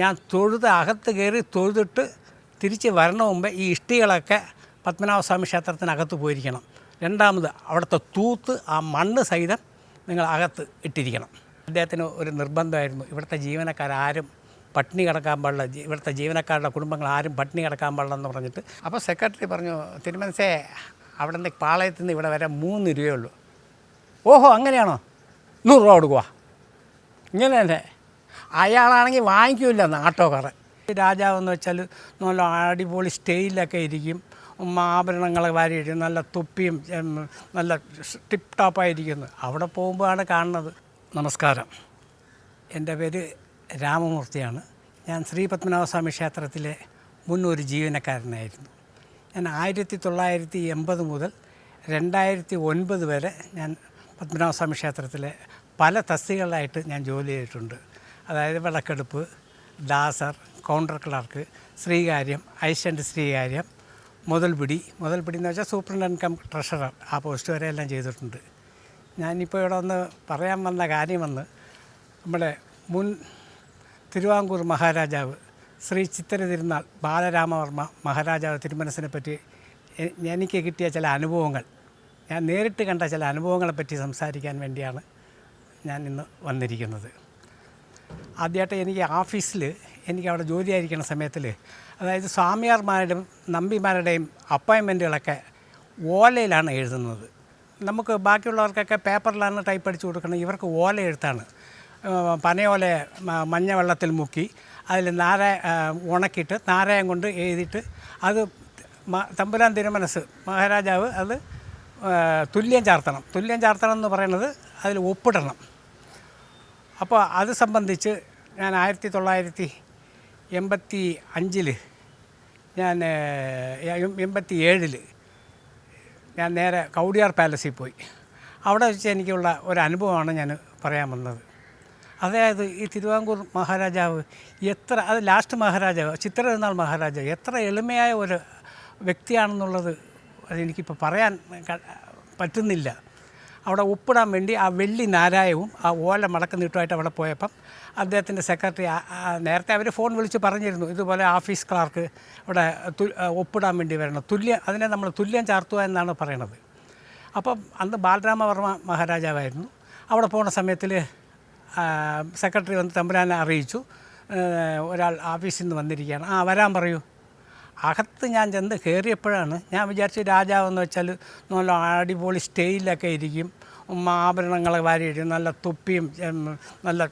ഞാൻ തൊഴുത് അകത്ത് കയറി തൊഴുതിട്ട് തിരിച്ച് വരണ മുമ്പേ ഈ ഇഷ്ടികളൊക്കെ പത്മനാഭസ്വാമി ക്ഷേത്രത്തിനകത്ത് പോയിരിക്കണം. രണ്ടാമത് അവിടുത്തെ തൂത്ത് ആ മണ്ണ് സഹിതം നിങ്ങൾ അകത്ത് ഇട്ടിരിക്കണം. അദ്ദേഹത്തിന് ഒരു നിർബന്ധമായിരുന്നു. ഇവിടുത്തെ ജീവനക്കാരും പട്ടിണി കിടക്കാൻ പാടില്ല. ഇവിടുത്തെ ജീവനക്കാരുടെ കുടുംബങ്ങൾ ആരും പട്ടിണി കിടക്കാൻ പാടില്ലെന്ന് പറഞ്ഞിട്ട്. അപ്പോൾ സെക്രട്ടറി പറഞ്ഞു തിരുമനസേ അവിടെ നിന്ന് പാളയത്തിൽ നിന്ന് ഇവിടെ വരെ മൂന്ന് രൂപയുള്ളൂ ഓഹോ അങ്ങനെയാണോ? നൂറ് രൂപ കൊടുക്കുക ഇങ്ങനെ തന്നെ. അയാളാണെങ്കിൽ വാങ്ങിക്കില്ല നാട്ടോക്കാരൻ രാജാവെന്ന് വെച്ചാൽ നല്ല അടിപൊളി സ്റ്റൈലൊക്കെ ഇരിക്കും. ആഭരണങ്ങൾ വാരിയിട്ട് വാരിയിടും. നല്ല തൊപ്പിയും നല്ല ടിപ്പ് ടോപ്പായിരിക്കുന്നു അവിടെ പോകുമ്പോഴാണ് കാണുന്നത്. നമസ്കാരം. എന്റെ പേര് രാമമൂർത്തിയാണ്. ഞാൻ ശ്രീ പത്മനാഭസ്വാമി ക്ഷേത്രത്തിലെ മുൻ ഒരു ജീവനക്കാരനായിരുന്നു. ഞാൻ ആയിരത്തി തൊള്ളായിരത്തി എൺപത് മുതൽ രണ്ടായിരത്തി ഒൻപത് വരെ ഞാൻ പത്മനാഭസ്വാമി ക്ഷേത്രത്തിലെ പല തസ്തികളായിട്ട് ഞാൻ ജോലി ചെയ്തിട്ടുണ്ട്. അതായത് വിളക്കെടുപ്പ് ഡാസർ കൗണ്ടർ ക്ലർക്ക് ശ്രീകാര്യം അസിസ്റ്റന്റ് ശ്രീകാര്യം മുതൽപിടി. മുതൽപിടി എന്ന് വെച്ചാൽ സൂപ്രണ്ട് ട്രഷറർ ആ പോസ്റ്റ് വരെ എല്ലാം ചെയ്തിട്ടുണ്ട്. ഞാനിപ്പോൾ ഇവിടെ ഒന്ന് പറയാൻ വന്ന കാര്യമെന്ന് നമ്മുടെ മുൻ തിരുവാങ്കൂർ മഹാരാജാവ് ശ്രീ ചിത്തര തിരുനാൾ ബാലരാമവർമ്മ മഹാരാജാവ് തിരുമനസിനെ പറ്റി എനിക്ക് കിട്ടിയ ചില അനുഭവങ്ങൾ ഞാൻ നേരിട്ട് കണ്ട ചില അനുഭവങ്ങളെ പറ്റി സംസാരിക്കാൻ വേണ്ടിയാണ് ഞാൻ ഇന്ന് വന്നിരിക്കുന്നത്. ആദ്യമായിട്ട് എനിക്ക് ഓഫീസിൽ എനിക്ക് അവിടെ ജോലി ജോലിയായിരിക്കുന്ന സമയത്തിൽ അതായത് സ്വാമിയാർമാരുടെയും നമ്പിമാരുടെയും അപ്പോയിൻമെന്റുകളൊക്കെ ഓലയിലാണ് എഴുതുന്നത്. നമുക്ക് ബാക്കിയുള്ളവർക്കൊക്കെ പേപ്പറിലാണ് ടൈപ്പ് അടിച്ചു കൊടുക്കണം. ഇവർക്ക് ഓല എഴുത്താണ്. പനയോല മഞ്ഞ വെള്ളത്തിൽ മുക്കി അതിൽ നാര ഉണക്കിയിട്ട് നാരായം കൊണ്ട് എഴുതിയിട്ട് അത് തമ്പുരാൻ തിരുമനസ് മഹാരാജാവ് അത് തുല്യം ചാർത്തണം. തുല്യം ചാർത്തണം എന്ന് പറയുന്നത് അതിൽ ഒപ്പിടണം. അപ്പോൾ അത് സംബന്ധിച്ച് ഞാൻ ആയിരത്തി തൊള്ളായിരത്തി എൺപത്തി അഞ്ചിൽ ഞാൻ എൺപത്തി ഏഴിൽ ഞാൻ നേരെ കൗടിയാർ പാലസിൽ പോയി. അവിടെ വെച്ച് എനിക്കുള്ള ഒരു അനുഭവമാണ് ഞാൻ പറയാൻ വന്നത്. അതായത് ഈ തിരുവാങ്കൂർ മഹാരാജാവ് എത്ര അത് ലാസ്റ്റ് മഹാരാജാവ് ചിത്രതിരുനാൾ മഹാരാജാവ് എത്ര എളിമയായ ഒരു വ്യക്തിയാണെന്നുള്ളത് അതെനിക്കിപ്പോൾ പറയാൻ പറ്റുന്നില്ല. അവിടെ ഒപ്പിടാൻ വേണ്ടി ആ വെള്ളി നാരായവും ആ ഓല മടക്കം നീട്ടുമായിട്ട് അവിടെ പോയപ്പം അദ്ദേഹത്തിന്റെ സെക്രട്ടറി നേരത്തെ അവർ ഫോൺ വിളിച്ച് പറഞ്ഞിരുന്നു ഇതുപോലെ ഓഫീസ് ക്ലാർക്ക് ഇവിടെ ഒപ്പിടാൻ വേണ്ടി വരണം. തുല്യം അതിനെ നമ്മൾ തുല്യം ചാർത്തുക എന്നാണ് പറയണത്. അപ്പം അന്ന് ബാലരാമവർമ്മ മഹാരാജാവായിരുന്നു. അവിടെ പോണ സമയത്തിൽ സെക്രട്ടറി വന്ന് തമ്പുരാനെ അറിയിച്ചു ഒരാൾ ഓഫീസിൽ നിന്ന് വന്നിരിക്കുകയാണ്. ആ വരാൻ പറയൂ. അകത്ത് ഞാൻ ചെന്ന് കയറിയപ്പോഴാണ് ഞാൻ വിചാരിച്ചു രാജാവെന്ന് വെച്ചാൽ നല്ല അടിപൊളി സ്റ്റൈലൊക്കെ ഇരിക്കും. ആഭരണങ്ങളെ വാരിയിടും. നല്ല തുപ്പിയും നല്ല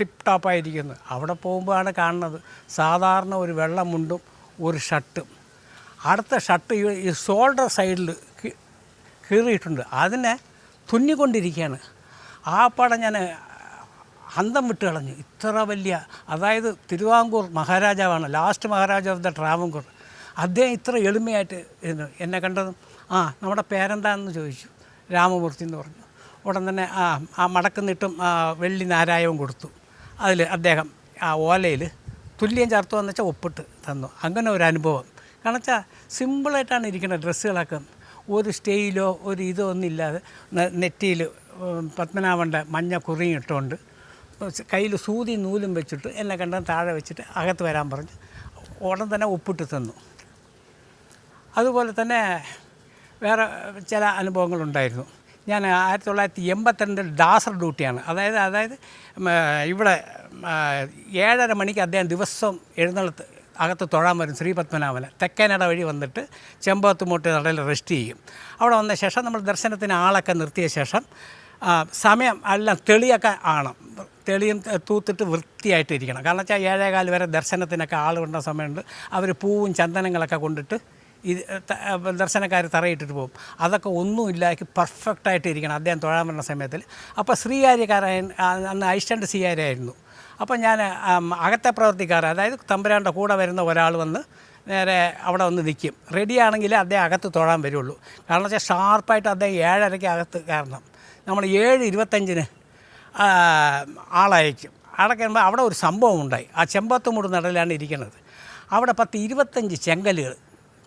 ടിപ്പ് ടോപ്പായിരിക്കുന്നു അവിടെ പോകുമ്പോഴാണ് കാണുന്നത് സാധാരണ ഒരു വെള്ളമുണ്ടും ഒരു ഷർട്ടും. അടുത്ത ഷർട്ട് ഈ- ഷോൾഡർ സൈഡിൽ കീറിയിട്ടുണ്ട്. അതിനെ തുന്നിക്കൊണ്ടിരിക്കുകയാണ്. ആ പടം ഞാൻ അന്തം വിട്ട് കളഞ്ഞു ഇത്ര വലിയ അതായത് തിരുവാങ്കൂർ മഹാരാജാവാണ് ലാസ്റ്റ് മഹാരാജാവ് ഓഫ് ദ ട്രാവൻകൂർ. അദ്ദേഹം ഇത്ര എളിമയായിട്ട് ഇരുന്നു. എന്നെ കണ്ടതും ആ നമ്മുടെ പേരെന്താണെന്ന് ചോദിച്ചു. രാമമൂർത്തി എന്ന് പറഞ്ഞു. ഉടൻ തന്നെ ആ ആ മടക്കുന്നിട്ടും വെള്ളി നാരായവും കൊടുത്തു. അതിൽ അദ്ദേഹം ആ ഓലയിൽ തുല്യം ചേർത്തു എന്ന് വെച്ചാൽ ഒപ്പിട്ട് തന്നു. അങ്ങനെ ഒരു അനുഭവം. കാരണം വെച്ചാൽ സിമ്പിളായിട്ടാണ് ഇരിക്കുന്നത് ഡ്രസ്സുകളൊക്കെ. ഒരു സ്റ്റേയിലോ ഒരു ഇതോ ഒന്നും ഇല്ലാതെ നെറ്റിയിൽ പത്മനാഭന്റെ മഞ്ഞ കുറിയും ഇട്ടുകൊണ്ട് കയ്യിൽ സൂതി നൂലും വെച്ചിട്ട് എന്നെ കണ്ടാൽ താഴെ വെച്ചിട്ട് അകത്ത് വരാൻ പറഞ്ഞു ഉടൻ തന്നെ ഒപ്പിട്ട് തന്നു. അതുപോലെ തന്നെ വേറെ ചില അനുഭവങ്ങളുണ്ടായിരുന്നു. ഞാൻ ആയിരത്തി തൊള്ളായിരത്തി എൺപത്തിരണ്ടിൽ ഡാസർ ഡ്യൂട്ടിയാണ് അതായത് അതായത് ഇവിടെ ഏഴര മണിക്ക് അദ്ദേഹം ദിവസം എഴുന്നള്ളത്ത് അകത്ത് തൊഴാൻ വരും ശ്രീ പത്മനാഭന്. തെക്കേനട വഴി വന്നിട്ട് ചെമ്പകത്തുമൂട്ട് നടയിൽ റെസ്റ്റ് ചെയ്യും. അവിടെ വന്ന ശേഷം നമ്മൾ ദർശനത്തിന് ആളൊക്കെ നിർത്തിയ ശേഷം സമയം എല്ലാം തെളിയൊക്കെ ആണം. തെളിയും തൂത്തിട്ട് വൃത്തിയായിട്ട് ഇരിക്കണം കാരണം വെച്ചാൽ ഏഴേകാൽ വരെ ദർശനത്തിനൊക്കെ ആൾ കൊണ്ട സമയമുണ്ട്. അവർ പൂവും ചന്ദനങ്ങളൊക്കെ കൊണ്ടിട്ട് ഇത് ദർശനക്കാർ തറയിട്ടിട്ട് പോകും. അതൊക്കെ ഒന്നുമില്ലാക്കി പെർഫെക്റ്റായിട്ട് ഇരിക്കണം അദ്ദേഹം തൊഴാൻ വരുന്ന സമയത്തിൽ. അപ്പോൾ ശ്രീകാര്യക്കാരൻ അന്ന് അസിസ്റ്റന്റ് ശ്രീകാര്യായിരുന്നു അപ്പോൾ ഞാൻ അകത്തെ പ്രവർത്തിക്കാർ അതായത് തമ്പുരാന്റെ കൂടെ വരുന്ന ഒരാൾ വന്ന് നേരെ അവിടെ വന്ന് നിൽക്കും റെഡിയാണെങ്കിൽ അദ്ദേഹം അകത്ത് തൊഴാൻ വരുള്ളൂ. കാരണം വെച്ചാൽ ഷാർപ്പായിട്ട് അദ്ദേഹം ഏഴരയ്ക്ക് അകത്ത് കാരണം നമ്മൾ ഏഴ് ഇരുപത്തഞ്ചിന് ആളയക്കും. അവിടെ കഴിയുമ്പോൾ അവിടെ ഒരു സംഭവം ഉണ്ടായി. ആ ചെമ്പത്തുമൂട് നടലാണ് ഇരിക്കുന്നത്. അവിടെ പത്ത് ഇരുപത്തഞ്ച് ചെങ്കലുകൾ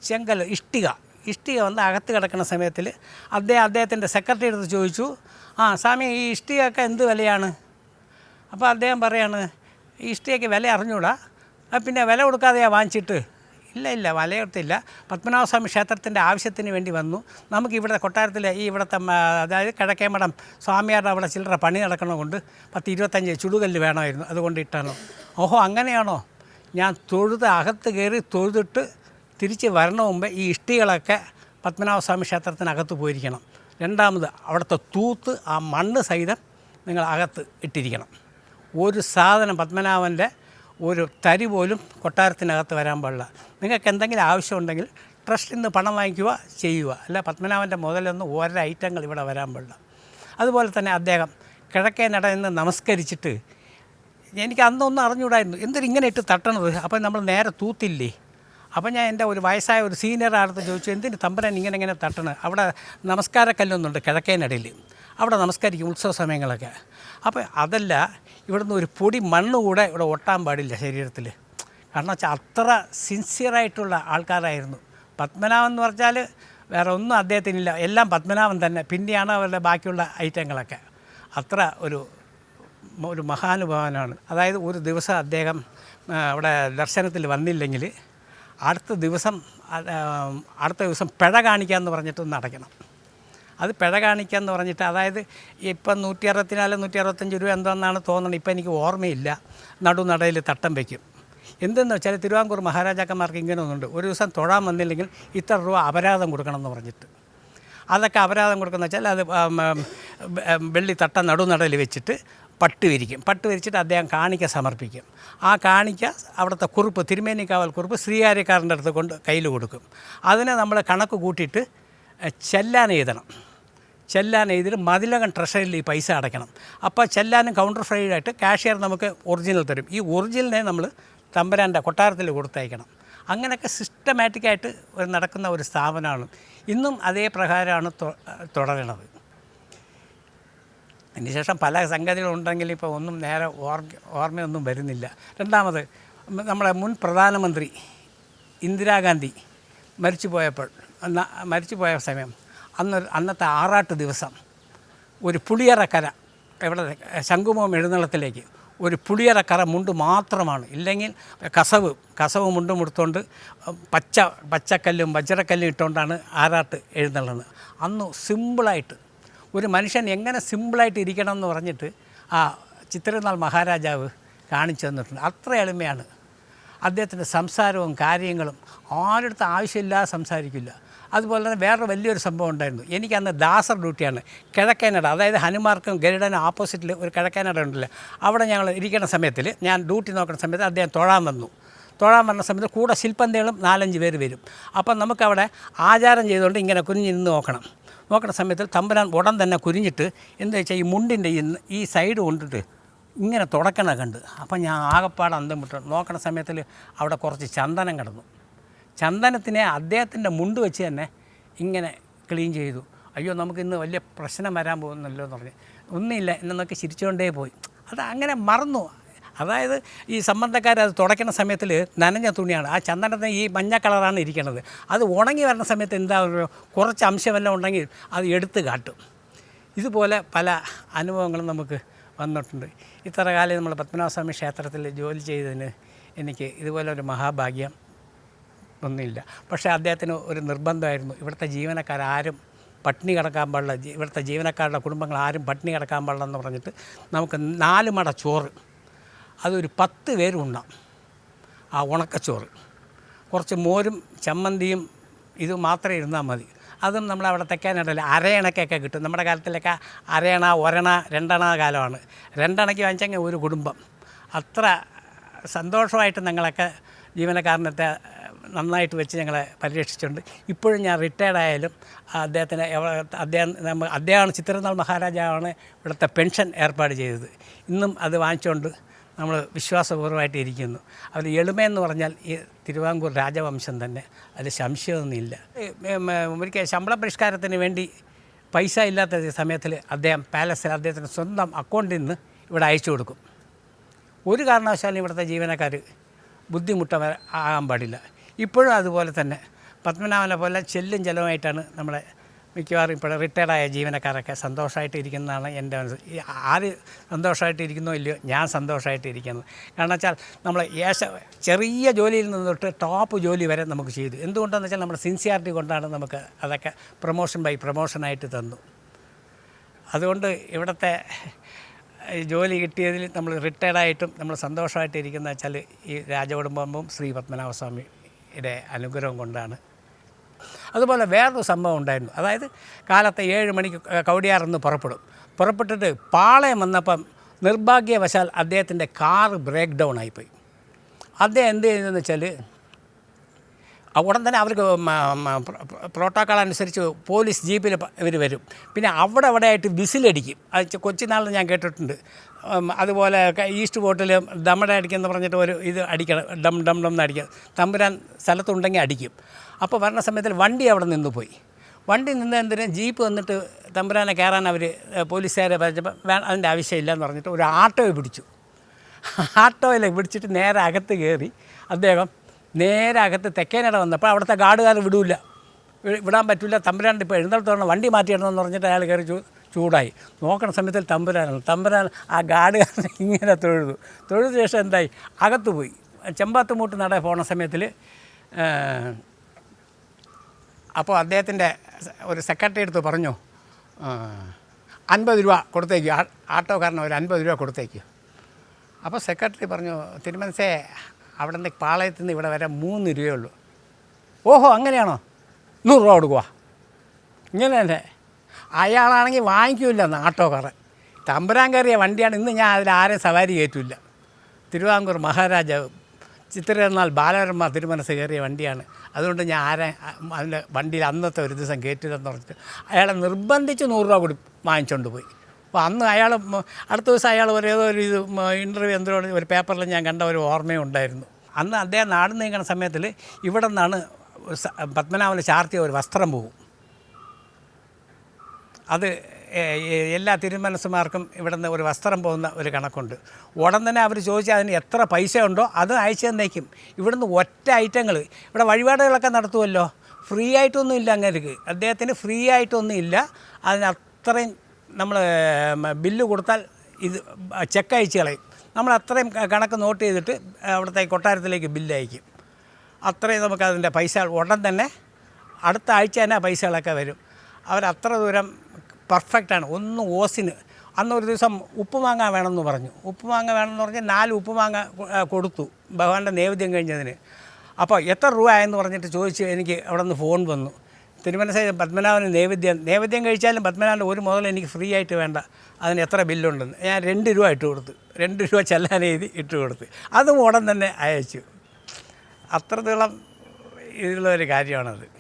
ചെങ്കൽ ഇഷ്ടിക. ഇഷ്ടിക വന്ന് അകത്ത് കിടക്കുന്ന സമയത്തിൽ അദ്ദേഹം അദ്ദേഹത്തിന്റെ സെക്രട്ടറി അടുത്ത് ചോദിച്ചു ആ സ്വാമി ഈ ഇഷ്ടികയൊക്കെ എന്ത് വിലയാണ്? അപ്പോൾ അദ്ദേഹം പറയാണ് ഈ ഇഷ്ടികയ്ക്ക് വില അറിഞ്ഞൂടാ. പിന്നെ വില കൊടുക്കാതെയാണ് വാങ്ങിച്ചിട്ട്? ഇല്ല ഇല്ല വിലയെടുത്തില്ല പത്മനാഭസ്വാമി ക്ഷേത്രത്തിന്റെ ആവശ്യത്തിന് വേണ്ടി വന്നു. നമുക്ക് ഇവിടെ കൊട്ടാരത്തിൽ ഈ ഇവിടുത്തെ അതായത് കിഴക്കേമഠം സ്വാമിയാരുടെ അവിടെ ചില്ലറ പണി നടക്കണമുണ്ട് പത്ത് ഇരുപത്തഞ്ച് ചുടുകല്ല് വേണമായിരുന്നു. അതുകൊണ്ട് ഇട്ടാണ്. ഓഹോ അങ്ങനെയാണോ? ഞാൻ തൊഴുത് അകത്ത് കയറി തൊഴുതിട്ട് തിരിച്ച് വരണ മുമ്പ് ഈ ഇഷ്ടികളൊക്കെ പത്മനാഭസ്വാമി ക്ഷേത്രത്തിനകത്ത് പോയിരിക്കണം. രണ്ടാമത് അവിടുത്തെ തൂത്ത് ആ മണ്ണ് സഹിതം നിങ്ങൾ അകത്ത് ഇട്ടിരിക്കണം. ഒരു സാധനം പത്മനാഭന്റെ ഒരു തരി പോലും കൊട്ടാരത്തിനകത്ത് വരാൻ പാടില്ല. നിങ്ങൾക്ക് എന്തെങ്കിലും ആവശ്യമുണ്ടെങ്കിൽ ട്രസ്റ്റിൽ നിന്ന് പണം വാങ്ങിക്കുക ചെയ്യുക. അല്ല പത്മനാഭന്റെ മുതലൊന്നും ഓരോ ഐറ്റങ്ങൾ ഇവിടെ വരാൻ പാടില്ല. അതുപോലെ തന്നെ അദ്ദേഹം കിഴക്കേ നട എന്ന് നമസ്കരിച്ചിട്ട് എനിക്ക് അന്നൊന്നും അറിഞ്ഞുകൂടായിരുന്നു. എന്തൊരു ഇങ്ങനെ ഇട്ട് തട്ടണത്? അപ്പോൾ നമ്മൾ നേരെ തൂത്തില്ലേ? അപ്പം ഞാൻ എന്റെ ഒരു വയസ്സായ ഒരു സീനിയർ ആർത്ത് ചോദിച്ചു എന്തിന് തമ്പരൻ ഇങ്ങനെ ഇങ്ങനെ തട്ടണ്? അവിടെ നമസ്കാരക്കല്ലൊന്നുണ്ട് കിഴക്കേനടയിൽ. അവിടെ നമസ്കരിക്കും ഉത്സവ സമയങ്ങളൊക്കെ. അപ്പോൾ അതല്ല ഇവിടുന്ന് ഒരു പൊടി മണ്ണ് കൂടെ ഇവിടെ ഒട്ടാൻ പാടില്ല ശരീരത്തിൽ കാരണം വെച്ചാൽ അത്ര സിൻസിയറായിട്ടുള്ള ആൾക്കാരായിരുന്നു. പത്മനാഭൻ എന്ന് പറഞ്ഞാൽ വേറെ ഒന്നും അദ്ദേഹത്തിനില്ല. എല്ലാം പത്മനാഭൻ തന്നെ. പിന്നെയാണ് അവരുടെ ബാക്കിയുള്ള ഐറ്റങ്ങളൊക്കെ. അത്ര ഒരു ഒരു മഹാനുഭാവനാണ്. അതായത് ഒരു ദിവസം അദ്ദേഹം അവിടെ ദർശനത്തിൽ വന്നില്ലെങ്കിൽ അടുത്ത ദിവസം അടുത്ത ദിവസം പിഴ കാണിക്കാമെന്ന് പറഞ്ഞിട്ട് നടക്കണം അടയ്ക്കണം. അത് പിഴ കാണിക്കാമെന്ന് പറഞ്ഞിട്ട് അതായത് ഇപ്പം നൂറ്റി അറുപത്തിനാല് നൂറ്റി അറുപത്തഞ്ച് രൂപ എന്തോന്നാണ് തോന്നുന്നത് ഇപ്പം എനിക്ക് ഓർമ്മയില്ല. നടുനടയിൽ തട്ടം വയ്ക്കും എന്തെന്ന് വെച്ചാൽ തിരുവാങ്കൂർ മഹാരാജാക്കന്മാർക്ക് ഇങ്ങനെ ഒന്നുണ്ട്. ഒരു ദിവസം തൊഴാൻ വന്നില്ലെങ്കിൽ ഇത്ര രൂപ അപരാധം കൊടുക്കണം എന്ന് പറഞ്ഞിട്ട്. അതൊക്കെ അപരാധം കൊടുക്കുന്ന വെച്ചാൽ അത് വെള്ളി തട്ടം നടുനടയിൽ വെച്ചിട്ട് പട്ട് വിരിക്കും. പട്ട് വിരിച്ചിട്ട് അദ്ദേഹം കാണിക്ക സമർപ്പിക്കും. ആ കാണിക്ക അവിടുത്തെ കുറിപ്പ് തിരുമേനിക്കാവൽ കുറിപ്പ് ശ്രീകാര്യക്കാരന്റെ അടുത്ത് കൊണ്ട് കയ്യിൽ കൊടുക്കും. അതിനെ നമ്മൾ കണക്ക് കൂട്ടിയിട്ട് ചെല്ലാൻ എഴുതണം. ചെല്ലാൻ എഴുതിയിട്ട് മതിലകം ട്രഷറിയിൽ ഈ പൈസ അടയ്ക്കണം. അപ്പോൾ ചെല്ലാനും കൗണ്ടർ ഫ്രൈഡ് ആയിട്ട് കാഷ്യർ നമുക്ക് ഒറിജിനൽ തരും. ഈ ഒറിജിനലിനെ നമ്മൾ തമ്പരാന്റെ കൊട്ടാരത്തിൽ കൊടുത്തയക്കണം. അങ്ങനെയൊക്കെ സിസ്റ്റമാറ്റിക്കായിട്ട് നടക്കുന്ന ഒരു സ്ഥാപനമാണ്. ഇന്നും അതേ പ്രകാരമാണ് തൊ- തുടരണത് അതിന് ശേഷം പല സംഗതികളുണ്ടെങ്കിൽ ഇപ്പോൾ ഒന്നും നേരെ ഓർമ്മ ഓർമ്മയൊന്നും വരുന്നില്ല. രണ്ടാമത് നമ്മുടെ മുൻ പ്രധാനമന്ത്രി ഇന്ദിരാഗാന്ധി മരിച്ചു പോയപ്പോൾ മരിച്ചു പോയ സമയം അന്ന് അന്നത്തെ ആറാട്ട് ദിവസം ഒരു പുളിയറക്കര എവിടെ ശംഖുമുഖം എഴുന്നള്ളത്തിലേക്ക് ഒരു പുളിയറക്കര മുണ്ട് മാത്രമാണ്. ഇല്ലെങ്കിൽ കസവ് കസവ് മുണ്ടും എടുത്തുകൊണ്ട് പച്ച പച്ചക്കല്ലും വജ്രക്കല്ലും ഇട്ടുകൊണ്ടാണ് ആറാട്ട് എഴുന്നള്ളുന്നത്. അന്ന് സിമ്പിളായിട്ട് ഒരു മനുഷ്യൻ എങ്ങനെ സിമ്പിളായിട്ട് ഇരിക്കണം എന്ന് പറഞ്ഞിട്ട് ആ ചിത്രനാൾ മഹാരാജാവ് കാണിച്ചു തന്നിട്ടുണ്ട്. അത്ര എളിമയാണ്. അദ്ദേഹത്തിന്റെ സംസാരവും കാര്യങ്ങളും ആരുടെ ആവശ്യമില്ലാതെ സംസാരിക്കില്ല. അതുപോലെ തന്നെ വേറെ വലിയൊരു സംഭവം ഉണ്ടായിരുന്നു. എനിക്ക് അന്ന് ദാസർ ഡ്യൂട്ടിയാണ്. കിഴക്കേനട അതായത് ഹനുമാർക്കും ഗരുഡനും ഓപ്പോസിറ്റിൽ ഒരു കിഴക്കേനട ഉണ്ടല്ലോ അവിടെ ഞങ്ങൾ ഇരിക്കുന്ന സമയത്തിൽ ഞാൻ ഡ്യൂട്ടി നോക്കുന്ന സമയത്ത് അദ്ദേഹം തൊഴാൻ വന്നു. തൊഴാൻ വന്ന സമയത്ത് കൂടെ ശില്പന്തേളും നാലഞ്ച് പേര് വരും. അപ്പം നമുക്കവിടെ ആചാരം ചെയ്തുകൊണ്ട് ഇങ്ങനെ കുനിഞ്ഞിരുന്ന് നോക്കണം. നോക്കുന്ന സമയത്ത് തമ്പുരാൻ ഉടൻ തന്നെ കുരിഞ്ഞിട്ട് എന്താ വെച്ചാൽ ഈ മുണ്ടിന്റെ ഈ സൈഡ് കൊണ്ടിട്ട് ഇങ്ങനെ തുടക്കണ കണ്ട്. അപ്പം ഞാൻ ആകപ്പാട് അന്തം വിട്ടു. നോക്കണ സമയത്തിൽ അവിടെ കുറച്ച് ചന്ദനം കിടന്നു. ചന്ദനത്തിനെ അദ്ദേഹത്തിന്റെ മുണ്ട് വെച്ച് തന്നെ ഇങ്ങനെ ക്ലീൻ ചെയ്തു. അയ്യോ നമുക്ക് ഇന്ന് വലിയ പ്രശ്നം വരാൻ പോകുന്നല്ലോ എന്ന് പറഞ്ഞ്. ഒന്നുമില്ല എന്നൊക്കെ ചിരിച്ചുകൊണ്ടേ പോയി. അത് അങ്ങനെ മറന്നു. അതായത് ഈ സംബന്ധക്കാർ അത് തുടയ്ക്കുന്ന സമയത്തിൽ നനഞ്ഞ തുണിയാണ്. ആ ചന്ദനത്തിന് ഈ മഞ്ഞ കളറാണ് ഇരിക്കുന്നത്. അത് ഉണങ്ങി വരുന്ന സമയത്ത് എന്താ കുറച്ച് അംശമെല്ലാം ഉണ്ടെങ്കിൽ അത് എടുത്തു കാട്ടും. ഇതുപോലെ പല അനുഭവങ്ങളും നമുക്ക് വന്നിട്ടുണ്ട്. ഇത്ര കാലം നമ്മൾ പത്മനാഭസ്വാമി ക്ഷേത്രത്തിൽ ജോലി ചെയ്തതിന് എനിക്ക് ഇതുപോലെ ഒരു മഹാഭാഗ്യം ഒന്നുമില്ല. പക്ഷേ അദ്ദേഹത്തിന് ഒരു നിർബന്ധമായിരുന്നു. ഇവിടുത്തെ ജീവനക്കാരും പട്ടിണി കിടക്കാൻ പാടില്ല. ഇവിടുത്തെ ജീവനക്കാരുടെ കുടുംബങ്ങൾ ആരും പട്ടിണി കിടക്കാൻ പാടില്ല എന്ന് പറഞ്ഞിട്ട് നമുക്ക് നാല് മട ചോറ് അതൊരു പത്ത് പേരും ഉണ്ടാം ആ ഉണക്കച്ചോറ്. കുറച്ച് മോരും ചമ്മന്തിയും ഇത് മാത്രമേ ഇരുന്നാൽ മതി. അതും നമ്മൾ അവിടെ തെക്കാനിടയിൽ അരയണക്കൊക്കെ കിട്ടും. നമ്മുടെ കാലത്തിലൊക്കെ അരയണ ഒരണ രണ്ടണ കാലമാണ്. രണ്ടണയ്ക്ക് വാങ്ങിച്ചെങ്കിൽ ഒരു കുടുംബം. അത്ര സന്തോഷമായിട്ട് ഞങ്ങളൊക്കെ ജീവനക്കാരനത്തെ നന്നായിട്ട് വെച്ച് ഞങ്ങളെ പരിരക്ഷിച്ചിട്ടുണ്ട്. ഇപ്പോഴും ഞാൻ റിട്ടയർഡ് ആയാലും അദ്ദേഹത്തിന് അദ്ദേഹം നമ്മൾ അദ്ദേഹമാണ് ചിത്രനാൾ മഹാരാജാവാണ് ഇവിടുത്തെ പെൻഷൻ ഏർപ്പാട് ചെയ്തത്. ഇന്നും അത് വാങ്ങിച്ചുകൊണ്ട് നമ്മൾ വിശ്വാസപൂർവമായിട്ട് ഇരിക്കുന്നു. അവർ എളിമയെന്ന് പറഞ്ഞാൽ ഈ തിരുവാങ്കൂർ രാജവംശം തന്നെ. അതിൽ സംശയമൊന്നുമില്ല ഒരിക്കൽ ശമ്പള പരിഷ്കാരത്തിന് വേണ്ടി പൈസ ഇല്ലാത്ത സമയത്തിൽ അദ്ദേഹം പാലസിൽ അദ്ദേഹത്തിന്റെ സ്വന്തം അക്കൗണ്ടിൽ നിന്ന് ഇവിടെ അയച്ചു കൊടുക്കും. ഒരു കാരണവശാലും ഇവിടുത്തെ ജീവനക്കാർ ബുദ്ധിമുട്ട ആകാൻ പാടില്ല. ഇപ്പോഴും അതുപോലെ തന്നെ പത്മനാഭനെ പോലെ ചെല്ലും ചെലവുമായിട്ടാണ് നമ്മളെ മിക്കവാറും ഇപ്പോൾ റിട്ടയർഡായ ജീവനക്കാരൊക്കെ സന്തോഷമായിട്ട് ഇരിക്കുന്നതാണ് എന്റെ മനസ്സ്. ആര് സന്തോഷമായിട്ട് ഇരിക്കുന്നോ ഇല്ലയോ? ഞാൻ സന്തോഷമായിട്ട് ഇരിക്കുന്നത് കാരണം വെച്ചാൽ നമ്മൾ ഏശ ചെറിയ ജോലിയിൽ നിന്ന് തൊട്ട് ടോപ്പ് ജോലി വരെ നമുക്ക് ചെയ്തു. എന്തുകൊണ്ടാണെന്ന് വെച്ചാൽ നമ്മുടെ സിൻസിയാരിറ്റി കൊണ്ടാണ് നമുക്ക് അതൊക്കെ പ്രൊമോഷൻ ബൈ പ്രൊമോഷനായിട്ട് തന്നു. അതുകൊണ്ട് ഇവിടുത്തെ ജോലി കിട്ടിയതിൽ നമ്മൾ റിട്ടയർഡായിട്ടും നമ്മൾ സന്തോഷമായിട്ട് ഇരിക്കുന്ന വെച്ചാൽ ഈ രാജകുടുംബവും ശ്രീ പത്മനാഭസ്വാമിയുടെ അനുഗ്രഹം കൊണ്ടാണ് അതുപോലെ വേറൊരു സംഭവം ഉണ്ടായിരുന്നു. അതായത് കാലത്തെ ഏഴ് മണിക്ക് കവടിയാറെന്ന് പുറപ്പെടും. പുറപ്പെട്ടിട്ട് പാളയം വന്നപ്പം നിർഭാഗ്യവശാൽ അദ്ദേഹത്തിന്റെ കാർ ബ്രേക്ക് ഡൗൺ ആയിപ്പോയി. അദ്ദേഹം എന്ത് ചെയ്തതെന്ന് വെച്ചാൽ ഉടൻ തന്നെ അവർക്ക് പ്രോട്ടോക്കോൾ അനുസരിച്ച് പോലീസ് ജീപ്പിൽ ഇവർ വരും. പിന്നെ അവിടെ അവിടെ ആയിട്ട് വിസിലടിക്കും. അത് കൊച്ചിനാളിൽ ഞാൻ കേട്ടിട്ടുണ്ട്. അതുപോലെ ഈസ്റ്റ് ബോട്ടിൽ ദമ്മട അടിക്കുമെന്ന് പറഞ്ഞിട്ട് ഒരു ഇത് അടിക്കണം. ഡം ഡം ഡം എന്ന് അടിക്കണം തമ്പുരാൻ സ്ഥലത്തുണ്ടെങ്കിൽ അടിക്കും. അപ്പോൾ വരണ സമയത്തിൽ വണ്ടി അവിടെ നിന്ന് പോയി. വണ്ടി നിന്ന് എന്തിനും? ജീപ്പ് വന്നിട്ട് തമ്പുരാനെ കയറാൻ അവർ പോലീസുകാരെ പറഞ്ഞപ്പോൾ വേ അതിന്റെ ആവശ്യമില്ല എന്ന് പറഞ്ഞിട്ട് ഒരു ആട്ടോയെ പിടിച്ചു. ആട്ടോയിൽ പിടിച്ചിട്ട് നേരെ അകത്ത് കയറി അദ്ദേഹം നേരെ അകത്ത് തെക്കേനട വന്നപ്പോൾ അവിടുത്തെ ഗാർഡുകാർ വിടൂല. വിടാൻ പറ്റില്ല തമ്പുരാന്റെ ഇപ്പോൾ എഴുന്നേൽത്തോണം വണ്ടി മാറ്റിയിടണമെന്ന് പറഞ്ഞിട്ട് അയാൾ കയറി ചൂടായി. നോക്കണ സമയത്തിൽ തമ്പുരാനാണ് തമ്പുരാൻ ആ ഗാർഡുകാരനെ ഇങ്ങനെ തൊഴുതു. തൊഴുത ശേഷം എന്തായി? അകത്ത് പോയി. ചെമ്പാത്തുമൂട്ട് നട പോണ സമയത്തിൽ അപ്പോൾ അദ്ദേഹത്തിന്റെ ഒരു സെക്രട്ടറി എടുത്ത് പറഞ്ഞു അൻപത് രൂപ കൊടുത്തേക്ക് ആട്ടോക്കാരന് ഒരു അൻപത് രൂപ കൊടുത്തേക്ക്. അപ്പോൾ സെക്രട്ടറി പറഞ്ഞു തിരുമനസേ അവിടെ നിന്ന് പാളയത്തിൽ നിന്ന് ഇവിടെ വരെ മൂന്ന് രൂപയേ ഉള്ളൂ. ഓഹോ അങ്ങനെയാണോ? നൂറ് രൂപ കൊടുക്കുക ഇങ്ങനെ തന്നെ അയാളാണെങ്കിൽ വാങ്ങിക്കില്ല ആട്ടോക്കാരൻ. തമ്പുരാൻ കയറിയ വണ്ടിയാണ് ഇന്ന് ഞാൻ അതിൽ ആരെയും സവാരി കയറ്റില്ല. തിരുവാങ്കൂർ മഹാരാജാവ് ചിത്രനാൾ ബാലവർമ്മ തിരുമനസ് കയറിയ വണ്ടിയാണ്. അതുകൊണ്ട് ഞാൻ ആരെ അതിന്റെ വണ്ടിയിൽ അന്നത്തെ ഒരു ദിവസം കയറ്റില്ലെന്ന് പറഞ്ഞിട്ട് അയാളെ നിർബന്ധിച്ച് നൂറ് രൂപ കൂടി വാങ്ങിച്ചുകൊണ്ട് പോയി. അപ്പോൾ അന്ന് അയാൾ അടുത്ത ദിവസം അയാൾ ഒരു ഏതോ ഒരു ഇത് ഇന്റർവ്യൂ എന്തോ ഒരു പേപ്പറിൽ ഞാൻ കണ്ട ഒരു ഓർമ്മയുണ്ടായിരുന്നു അന്ന് അദ്ദേഹം നാട് നീങ്ങുന്ന സമയത്തിൽ ഇവിടെ നിന്നാണ് പത്മനാഭന് ചാർത്തിയ ഒരു വസ്ത്രം പോകും അത് എല്ലാ തിരുമനസ്സുമാർക്കും ഇവിടുന്ന് ഒരു വസ്ത്രം പോകുന്ന ഒരു കണക്കുണ്ട്. ഉടൻ തന്നെ അവർ ചോദിച്ചാൽ അതിന് എത്ര പൈസ ഉണ്ടോ അത് അയച്ചു തന്നേക്കും. ഇവിടുന്ന് ഒറ്റ ഐറ്റങ്ങൾ ഇവിടെ വഴിപാടുകളൊക്കെ നടത്തുമല്ലോ ഫ്രീ ആയിട്ടൊന്നും ഇല്ല അങ്ങനെക്ക് അദ്ദേഹത്തിന് ഫ്രീ ആയിട്ടൊന്നും ഇല്ല. അതിന് അത്രയും നമ്മൾ ബില്ല് കൊടുത്താൽ ഇത് ചെക്ക് അയച്ച് കളയും. നമ്മൾ അത്രയും കണക്ക് നോട്ട് ചെയ്തിട്ട് അവിടുത്തെ കൊട്ടാരത്തിലേക്ക് ബില്ല് അയക്കും. അത്രയും നമുക്ക് അതിന്റെ പൈസ ഉടൻ തന്നെ അടുത്ത ആഴ്ച തന്നെ പൈസകളൊക്കെ വരും. അവരത്ര ദൂരം പെർഫെക്റ്റാണ് ഒന്നും ഓസിന്. അന്ന് ഒരു ദിവസം ഉപ്പ് മാങ്ങ വേണമെന്ന് പറഞ്ഞു. ഉപ്പ് മാങ്ങ വേണമെന്ന് പറഞ്ഞ് നാല് ഉപ്പ് മാങ്ങ കൊടുത്തു. ഭഗവാന്റെ നൈവേദ്യം കഴിഞ്ഞതിന്. അപ്പോൾ എത്ര രൂപ ആയെന്ന് പറഞ്ഞിട്ട് ചോദിച്ച് എനിക്ക് അവിടെ നിന്ന് ഫോൺ വന്നു. തിരുമനസ പത്മനാഭന് നൈവേദ്യം നൈവേദ്യം കഴിച്ചാലും പത്മനാഭന്റെ ഒരു മുതൽ എനിക്ക് ഫ്രീ ആയിട്ട് വേണ്ട. അതിന് എത്ര ബില്ലുണ്ടെന്ന്. ഞാൻ രണ്ട് രൂപ ഇട്ട് കൊടുത്തു. രണ്ട് രൂപ ചെല്ലാൻ എഴുതി ഇട്ട് കൊടുത്ത്. അതും ഉടൻ തന്നെ അയച്ചു. അത്രത്തോളം ഇതിലുള്ള ഒരു കാര്യമാണത്.